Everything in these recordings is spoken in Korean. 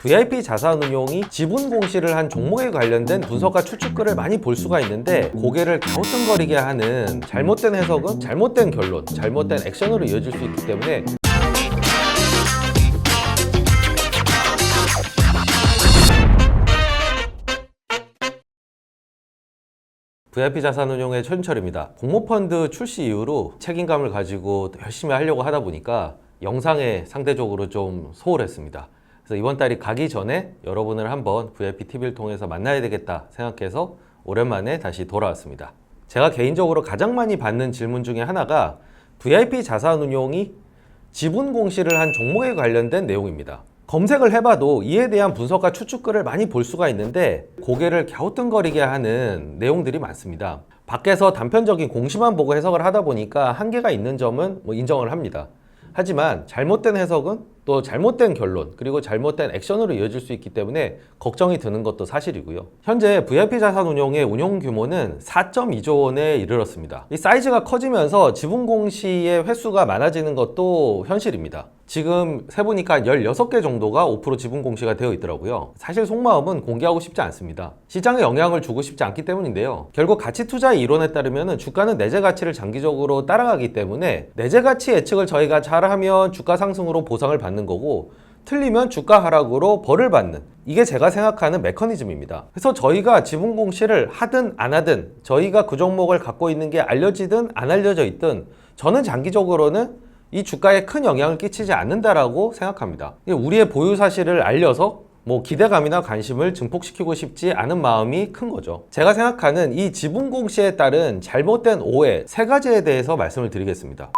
VIP 자산운용이 지분 공시를 한 종목에 관련된 분석과 추측글을 많이 볼 수가 있는데 고개를 갸우뚱거리게 하는 잘못된 해석은 잘못된 결론, 잘못된 액션으로 이어질 수 있기 때문에 VIP 자산운용의 최준철입니다. 공모펀드 출시 이후로 책임감을 가지고 열심히 하려고 하다 보니까 영상에 상대적으로 좀 소홀했습니다. 그래서 이번 달이 가기 전에 여러분을 한번 VIP TV를 통해서 만나야 되겠다 생각해서 오랜만에 다시 돌아왔습니다. 제가 개인적으로 가장 많이 받는 질문 중에 하나가 VIP 자산운용이 지분 공시를 한 종목에 관련된 내용입니다. 검색을 해봐도 이에 대한 분석과 추측글을 많이 볼 수가 있는데 고개를 갸우뚱거리게 하는 내용들이 많습니다. 밖에서 단편적인 공시만 보고 해석을 하다 보니까 한계가 있는 점은 뭐 인정을 합니다. 하지만 잘못된 해석은 또 잘못된 결론 그리고 잘못된 액션으로 이어질 수 있기 때문에 걱정이 드는 것도 사실이고요. 현재 VIP 자산 운용의 운용 규모는 4.2조 원에 이르렀습니다. 이 사이즈가 커지면서 지분 공시의 횟수가 많아지는 것도 현실입니다. 지금 세보니까 한 16개 정도가 5% 지분 공시가 되어 있더라고요. 사실 속마음은 공개하고 싶지 않습니다. 시장에 영향을 주고 싶지 않기 때문인데요. 결국 가치 투자의 이론에 따르면 주가는 내재 가치를 장기적으로 따라가기 때문에 내재 가치 예측을 저희가 잘하면 주가 상승으로 보상을 받는 거고 틀리면 주가 하락으로 벌을 받는 이게 제가 생각하는 메커니즘입니다. 그래서 저희가 지분 공시를 하든 안 하든 저희가 그 종목을 갖고 있는 게 알려지든 안 알려져 있든 저는 장기적으로는 이 주가에 큰 영향을 끼치지 않는다라고 생각합니다. 우리의 보유 사실을 알려서 뭐 기대감이나 관심을 증폭시키고 싶지 않은 마음이 큰 거죠. 제가 생각하는 이 지분 공시에 따른 잘못된 오해 세 가지에 대해서 말씀을 드리겠습니다.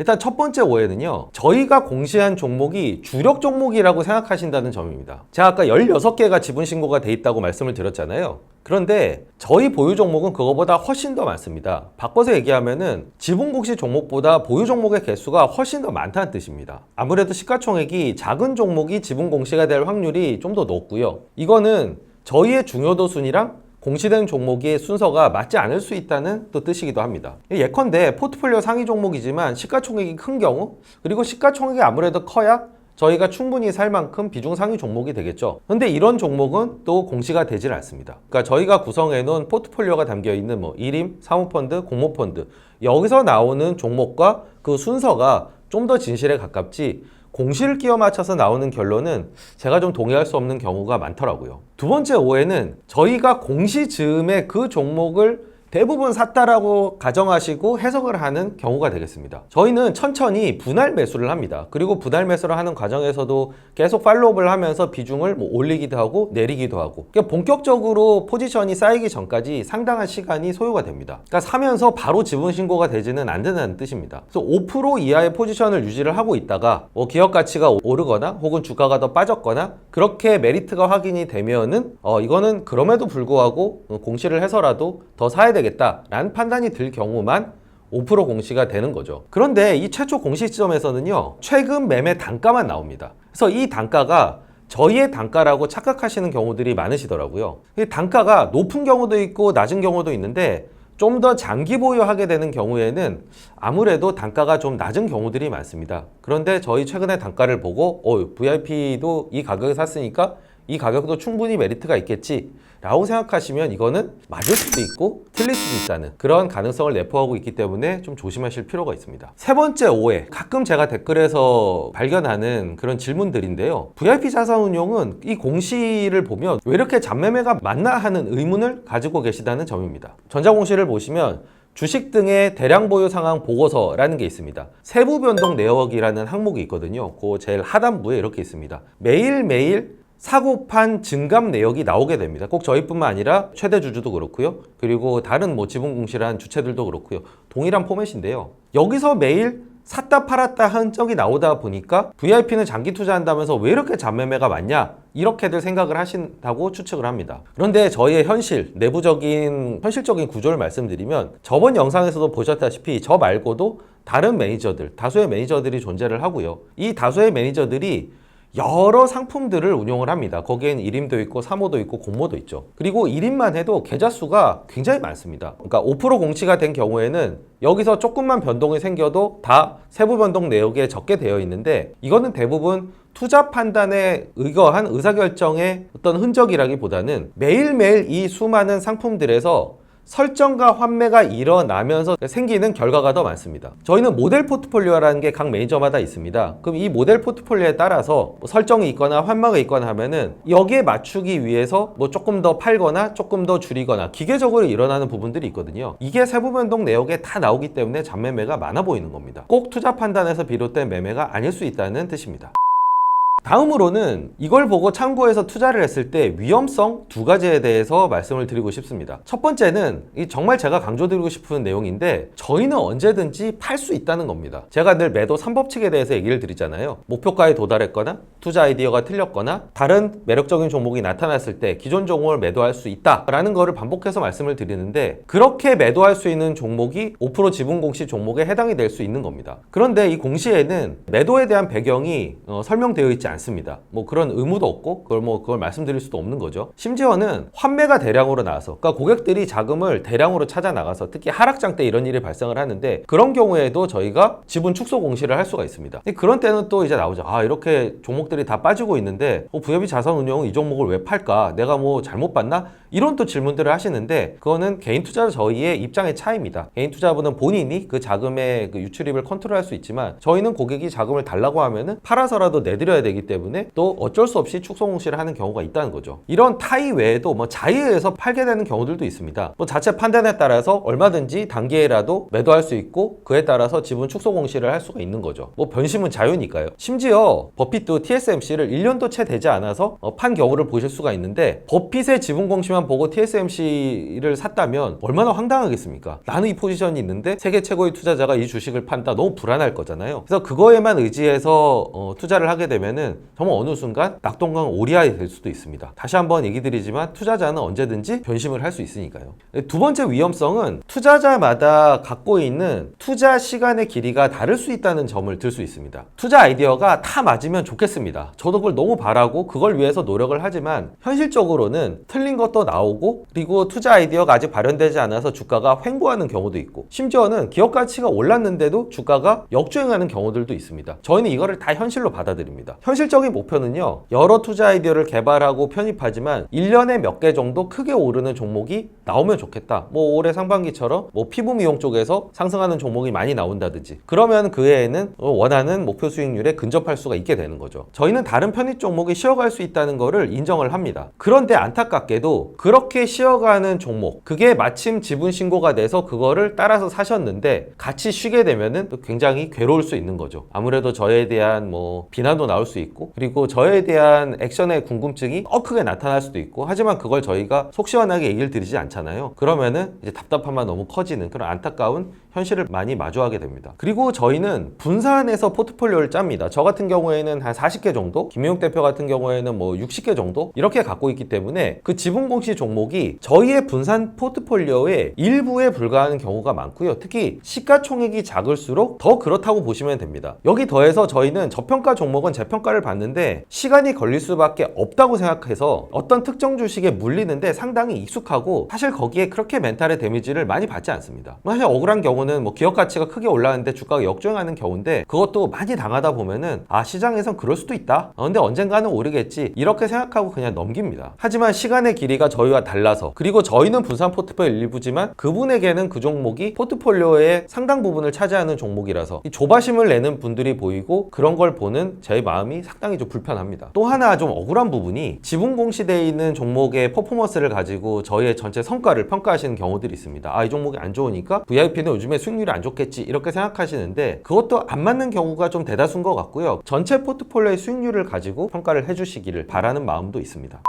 일단 첫 번째 오해는요. 저희가 공시한 종목이 주력 종목이라고 생각하신다는 점입니다. 제가 아까 16개가 지분 신고가 돼 있다고 말씀을 드렸잖아요. 그런데 저희 보유 종목은 그거보다 훨씬 더 많습니다. 바꿔서 얘기하면은 지분 공시 종목보다 보유 종목의 개수가 훨씬 더 많다는 뜻입니다. 아무래도 시가총액이 작은 종목이 지분 공시가 될 확률이 좀 더 높고요. 이거는 저희의 중요도 순이랑 공시된 종목의 순서가 맞지 않을 수 있다는 또 뜻이기도 합니다. 예컨대 포트폴리오 상위 종목이지만 시가총액이 큰 경우 그리고 시가총액이 아무래도 커야 저희가 충분히 살 만큼 비중 상위 종목이 되겠죠. 근데 이런 종목은 또 공시가 되질 않습니다. 그러니까 저희가 구성해 놓은 포트폴리오가 담겨 있는 뭐 1임, 사모펀드, 공모펀드 여기서 나오는 종목과 그 순서가 좀 더 진실에 가깝지 공시를 끼워 맞춰서 나오는 결론은 제가 좀 동의할 수 없는 경우가 많더라고요. 두 번째 오해는 저희가 공시 즈음에 그 종목을 대부분 샀다라고 가정하시고 해석을 하는 경우가 되겠습니다. 저희는 천천히 분할 매수를 합니다. 그리고 분할 매수를 하는 과정에서도 계속 팔로우업을 하면서 비중을 뭐 올리기도 하고 내리기도 하고 그러니까 본격적으로 포지션이 쌓이기 전까지 상당한 시간이 소요가 됩니다. 그러니까 사면서 바로 지분 신고가 되지는 않는다는 뜻입니다. 그래서 5% 이하의 포지션을 유지를 하고 있다가 뭐 기업 가치가 오르거나 혹은 주가가 더 빠졌거나 그렇게 메리트가 확인이 되면은 어 이거는 그럼에도 불구하고 공시를 해서라도 더 사야 되겠다라는 판단이 들 경우만 5% 공시가 되는 거죠. 그런데 이 최초 공시 시점에서는요, 최근 매매 단가만 나옵니다. 그래서 이 단가가 저희의 단가라고 착각하시는 경우들이 많으시더라고요. 이 단가가 높은 경우도 있고 낮은 경우도 있는데 좀 더 장기 보유하게 되는 경우에는 아무래도 단가가 좀 낮은 경우들이 많습니다. 그런데 저희 최근에 단가를 보고 어, VIP도 이 가격에 샀으니까 이 가격도 충분히 메리트가 있겠지 라고 생각하시면 이거는 맞을 수도 있고 틀릴 수도 있다는 그런 가능성을 내포하고 있기 때문에 좀 조심하실 필요가 있습니다. 세 번째 오해. 가끔 제가 댓글에서 발견하는 그런 질문들인데요. VIP 자산운용은 이 공시를 보면 왜 이렇게 잡매매가 많나 하는 의문을 가지고 계시다는 점입니다. 전자공시를 보시면 주식 등의 대량 보유 상황 보고서라는 게 있습니다. 세부 변동 내역이라는 항목이 있거든요. 그 제일 하단부에 이렇게 있습니다. 매일매일 사고판 증감 내역이 나오게 됩니다. 꼭 저희뿐만 아니라 최대 주주도 그렇고요. 그리고 다른 뭐 지분 공시한 주체들도 그렇고요. 동일한 포맷인데요. 여기서 매일 샀다 팔았다 한 적이 나오다 보니까 VIP는 장기 투자한다면서 왜 이렇게 잡매매가 많냐 이렇게들 생각을 하신다고 추측을 합니다. 그런데 저희의 현실, 내부적인 현실적인 구조를 말씀드리면 저번 영상에서도 보셨다시피 저 말고도 다른 매니저들, 다수의 매니저들이 존재를 하고요. 이 다수의 매니저들이 여러 상품들을 운용을 합니다. 거기엔 1임도 있고 3호도 있고 공모도 있죠. 그리고 1임만 해도 계좌 수가 굉장히 많습니다. 그러니까 5% 공시가 된 경우에는 여기서 조금만 변동이 생겨도 다 세부 변동 내역에 적게 되어 있는데 이거는 대부분 투자 판단에 의거한 의사결정의 어떤 흔적이라기보다는 매일매일 이 수많은 상품들에서 설정과 환매가 일어나면서 생기는 결과가 더 많습니다. 저희는 모델 포트폴리오라는 게 각 매니저마다 있습니다. 그럼 이 모델 포트폴리오에 따라서 뭐 설정이 있거나 환매가 있거나 하면은 여기에 맞추기 위해서 뭐 조금 더 팔거나 조금 더 줄이거나 기계적으로 일어나는 부분들이 있거든요. 이게 세부 변동 내역에 다 나오기 때문에 잔매매가 많아 보이는 겁니다. 꼭 투자 판단에서 비롯된 매매가 아닐 수 있다는 뜻입니다. 다음으로는 이걸 보고 참고해서 투자를 했을 때 위험성 두 가지에 대해서 말씀을 드리고 싶습니다. 첫 번째는 이 정말 제가 강조드리고 싶은 내용인데 저희는 언제든지 팔 수 있다는 겁니다. 제가 늘 매도 3법칙에 대해서 얘기를 드리잖아요. 목표가에 도달했거나 투자 아이디어가 틀렸거나 다른 매력적인 종목이 나타났을 때 기존 종목을 매도할 수 있다라는 거를 반복해서 말씀을 드리는데 그렇게 매도할 수 있는 종목이 5% 지분 공시 종목에 해당이 될 수 있는 겁니다. 그런데 이 공시에는 매도에 대한 배경이 어, 설명되어 있지 않습니다. 뭐 그런 의무도 없고 그걸 뭐 그걸 말씀드릴 수도 없는 거죠. 심지어는 환매가 대량으로 나와서 그러니까 고객들이 자금을 대량으로 찾아 나가서 특히 하락장 때 이런 일이 발생을 하는데 그런 경우에도 저희가 지분 축소 공시를 할 수가 있습니다. 그런 때는 또 이제 나오죠. 아 이렇게 종목들이 다 빠지고 있는데 어, VIB 자산운용은 이 종목을 왜 팔까? 내가 뭐 잘못 봤나? 이런 또 질문들을 하시는데 그거는 개인 투자 저희의 입장의 차이입니다. 개인 투자분은 본인이 그 자금의 그 유출입을 컨트롤할 수 있지만 저희는 고객이 자금을 달라고 하면은 팔아서라도 내드려야 되기 때문에 또 어쩔 수 없이 축소 공시를 하는 경우가 있다는 거죠. 이런 타이 외에도 뭐 자의에서 팔게 되는 경우들도 있습니다. 뭐 자체 판단에 따라서 얼마든지 단기에라도 매도할 수 있고 그에 따라서 지분 축소 공시를 할 수가 있는 거죠. 뭐 변심은 자유니까요. 심지어 버핏도 TSMC를 1년도 채 되지 않아서 어, 판 경우를 보실 수가 있는데 버핏의 지분 공시만 보고 TSMC를 샀다면 얼마나 황당하겠습니까? 나는 이 포지션이 있는데 세계 최고의 투자자가 이 주식을 판다 너무 불안할 거잖아요. 그래서 그거에만 의지해서 어, 투자를 하게 되면은 정말 어느 순간 낙동강 오리알이 될 수도 있습니다. 다시 한번 얘기 드리지만 투자자는 언제든지 변심을 할 수 있으니까요. 두 번째 위험성은 투자자마다 갖고 있는 투자 시간의 길이가 다를 수 있다는 점을 들 수 있습니다. 투자 아이디어가 다 맞으면 좋겠습니다. 저도 그걸 너무 바라고 그걸 위해서 노력을 하지만 현실적으로는 틀린 것도 나오고 그리고 투자 아이디어가 아직 발현되지 않아서 주가가 횡보하는 경우도 있고 심지어는 기업 가치가 올랐는데도 주가가 역주행하는 경우들도 있습니다. 저희는 이거를 다 현실로 받아들입니다. 현실 적인 목표는요. 여러 투자 아이디어를 개발하고 편입하지만 1년에 몇 개 정도 크게 오르는 종목이 나오면 좋겠다. 뭐 올해 상반기처럼 뭐 피부 미용 쪽에서 상승하는 종목이 많이 나온다든지 그러면 그 해에는 원하는 목표 수익률에 근접할 수가 있게 되는 거죠. 저희는 다른 편입 종목이 쉬어갈 수 있다는 거를 인정을 합니다. 그런데 안타깝게도 그렇게 쉬어가는 종목 그게 마침 지분 신고가 돼서 그거를 따라서 사셨는데 같이 쉬게 되면은 또 굉장히 괴로울 수 있는 거죠. 아무래도 저에 대한 뭐 비난도 나올 수 있고 그리고 저에 대한 액션의 궁금증이 더 크게 나타날 수도 있고 하지만 그걸 저희가 속 시원하게 얘기를 드리지 않잖아요. 그러면은 이제 답답함만 너무 커지는 그런 안타까운 현실을 많이 마주하게 됩니다. 그리고 저희는 분산해서 포트폴리오를 짭니다. 저 같은 경우에는 한 40개 정도, 김용 대표 같은 경우에는 뭐 60개 정도 이렇게 갖고 있기 때문에 그 지분 공시 종목이 저희의 분산 포트폴리오의 일부에 불과하는 경우가 많고요. 특히 시가총액이 작을수록 더 그렇다고 보시면 됩니다. 여기 더해서 저희는 저평가 종목은 재평가를 받는데 시간이 걸릴 수밖에 없다고 생각해서 어떤 특정 주식에 물리는데 상당히 익숙하고 사실 거기에 그렇게 멘탈의 데미지를 많이 받지 않습니다. 사실 억울한 경우는 뭐 기업 가치가 크게 올랐는데 주가가 역주행하는 경우인데 그것도 많이 당하다 보면은 아 시장에선 그럴 수도 있다. 어, 근데 언젠가는 오르겠지 이렇게 생각하고 그냥 넘깁니다. 하지만 시간의 길이가 저희와 달라서 그리고 저희는 분산 포트폴리오 일부지만 그분에게는 그 종목이 포트폴리오의 상당 부분을 차지하는 종목이라서 이 조바심을 내는 분들이 보이고 그런 걸 보는 제 마음이 상당히 좀 불편합니다. 또 하나 좀 억울한 부분이 지분 공시되어 있는 종목의 퍼포먼스를 가지고 저희의 전체 성과를 평가하시는 경우들이 있습니다. 아 이 종목이 안 좋으니까 VIP는 요즘 에 수익률이 안 좋겠지 이렇게 생각하시는데 그것도 안 맞는 경우가 좀 대다수인 것 같고요. 전체 포트폴리오의 수익률을 가지고 평가를 해주시기를 바라는 마음도 있습니다.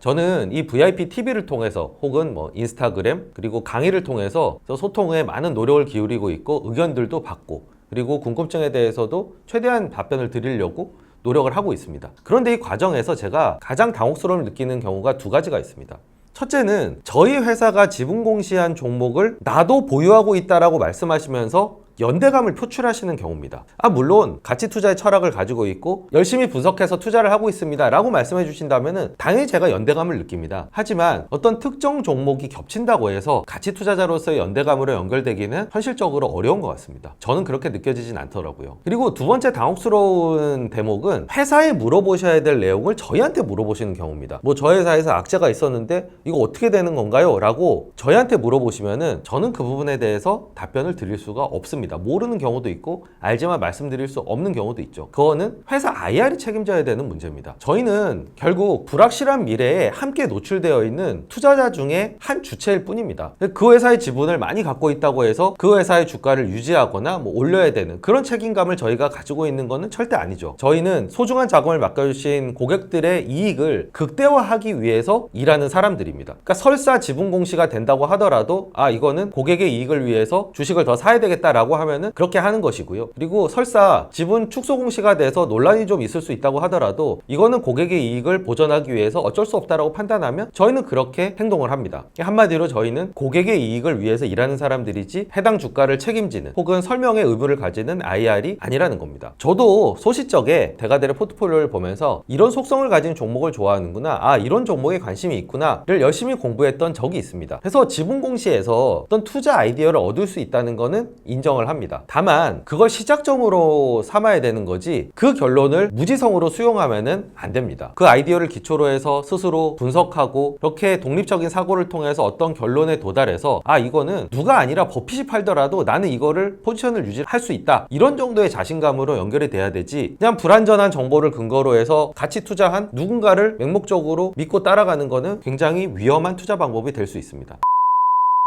저는 이 VIP TV를 통해서 혹은 뭐 인스타그램 그리고 강의를 통해서 소통에 많은 노력을 기울이고 있고 의견들도 받고 그리고 궁금증에 대해서도 최대한 답변을 드리려고 노력을 하고 있습니다. 그런데 이 과정에서 제가 가장 당혹스러움을 느끼는 경우가 두 가지가 있습니다. 첫째는 저희 회사가 지분 공시한 종목을 나도 보유하고 있다라고 말씀하시면서 연대감을 표출하시는 경우입니다. 아, 물론 가치 투자의 철학을 가지고 있고 열심히 분석해서 투자를 하고 있습니다. 라고 말씀해 주신다면 당연히 제가 연대감을 느낍니다. 하지만 어떤 특정 종목이 겹친다고 해서 가치 투자자로서의 연대감으로 연결되기는 현실적으로 어려운 것 같습니다. 저는 그렇게 느껴지진 않더라고요. 그리고 두 번째 당혹스러운 대목은 회사에 물어보셔야 될 내용을 저희한테 물어보시는 경우입니다. 뭐 저 회사에서 악재가 있었는데 이거 어떻게 되는 건가요? 라고 저희한테 물어보시면은 저는 그 부분에 대해서 답변을 드릴 수가 없습니다. 모르는 경우도 있고 알지만 말씀드릴 수 없는 경우도 있죠. 그거는 회사 IR이 책임져야 되는 문제입니다. 저희는 결국 불확실한 미래에 함께 노출되어 있는 투자자 중에 한 주체일 뿐입니다. 그 회사의 지분을 많이 갖고 있다고 해서 그 회사의 주가를 유지하거나 뭐 올려야 되는 그런 책임감을 저희가 가지고 있는 것은 절대 아니죠. 저희는 소중한 자금을 맡겨주신 고객들의 이익을 극대화하기 위해서 일하는 사람들입니다. 그러니까 설사 지분 공시가 된다고 하더라도 아 이거는 고객의 이익을 위해서 주식을 더 사야 되겠다라고 하면은 그렇게 하는 것이고요. 그리고 설사 지분 축소 공시가 돼서 논란이 좀 있을 수 있다고 하더라도 이거는 고객의 이익을 보전하기 위해서 어쩔 수 없다라고 판단하면 저희는 그렇게 행동을 합니다. 한마디로 저희는 고객의 이익을 위해서 일하는 사람들이지 해당 주가를 책임지는 혹은 설명의 의무를 가지는 IR이 아니라는 겁니다. 저도 소시적에 대가들의 포트폴리오를 보면서 이런 속성을 가진 종목을 좋아하는구나. 아, 이런 종목에 관심이 있구나를 열심히 공부했던 적이 있습니다. 그래서 지분 공시에서 어떤 투자 아이디어를 얻을 수 있다는 거는 인정을 합니다. 다만 그걸 시작점으로 삼아야 되는 거지 그 결론을 무지성으로 수용하면은 안 됩니다. 그 아이디어를 기초로 해서 스스로 분석하고 이렇게 독립적인 사고를 통해서 어떤 결론에 도달해서 아 이거는 누가 아니라 버핏이 팔더라도 나는 이거를 포지션을 유지할 수 있다 이런 정도의 자신감으로 연결이 돼야 되지 그냥 불완전한 정보를 근거로 해서 같이 투자한 누군가를 맹목적으로 믿고 따라가는 거는 굉장히 위험한 투자 방법이 될 수 있습니다.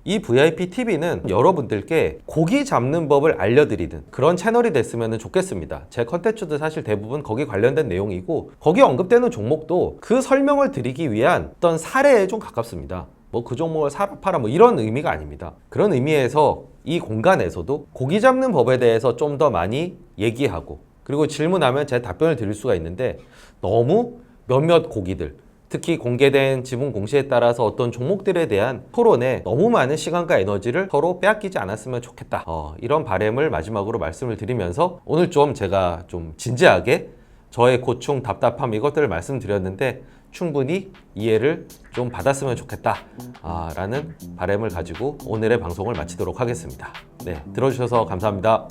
이 VIP TV는 여러분들께 고기 잡는 법을 알려드리는 그런 채널이 됐으면 좋겠습니다. 제 컨텐츠도 사실 대부분 거기 관련된 내용이고 거기 언급되는 종목도 그 설명을 드리기 위한 어떤 사례에 좀 가깝습니다. 뭐 그 종목을 사라 팔아 뭐 이런 의미가 아닙니다. 그런 의미에서 이 공간에서도 고기 잡는 법에 대해서 좀 더 많이 얘기하고 그리고 질문하면 제 답변을 드릴 수가 있는데 너무 몇몇 고기들 특히 공개된 지분 공시에 따라서 어떤 종목들에 대한 토론에 너무 많은 시간과 에너지를 서로 빼앗기지 않았으면 좋겠다. 어, 이런 바램을 마지막으로 말씀을 드리면서 오늘 좀 제가 좀 진지하게 저의 고충, 답답함 이것들을 말씀드렸는데 충분히 이해를 좀 받았으면 좋겠다. 아, 라는 바램을 가지고 오늘의 방송을 마치도록 하겠습니다. 네, 들어주셔서 감사합니다.